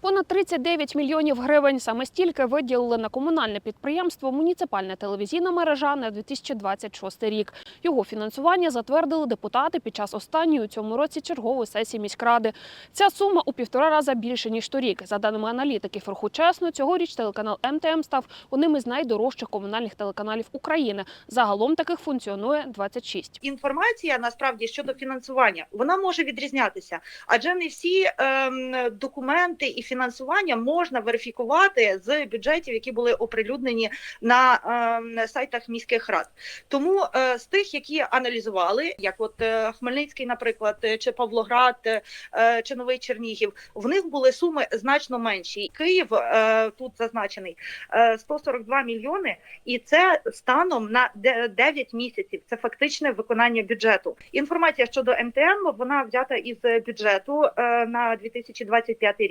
Понад 39 мільйонів гривень саме стільки виділили на комунальне підприємство Муніципальна телевізійна мережа на 2026 рік. Його фінансування затвердили депутати під час останньої у цьому році чергової сесії міськради. Ця сума у півтора рази більше ніж торік. За даними аналітиків руху цьогоріч телеканал МТМ став одним із найдорожчих комунальних телеканалів України. Загалом таких функціонує 26. інформація насправді щодо фінансування вона може відрізнятися, адже не всі ем, документи і фінансування можна верифікувати з бюджетів, які були оприлюднені на ем, сайтах міських рад. Тому е, з тих, які аналізували, як от е, Хмельницький, наприклад, е, чи Павлоград, е, чи Новий Чернігів, в них були суми значно менші. Київ е, тут зазначений е, 142 мільйони, і це станом на де- 9 місяців. Це фактичне виконання бюджету. Інформація щодо МТМ вона взята із бюджету е, на 2025 рік.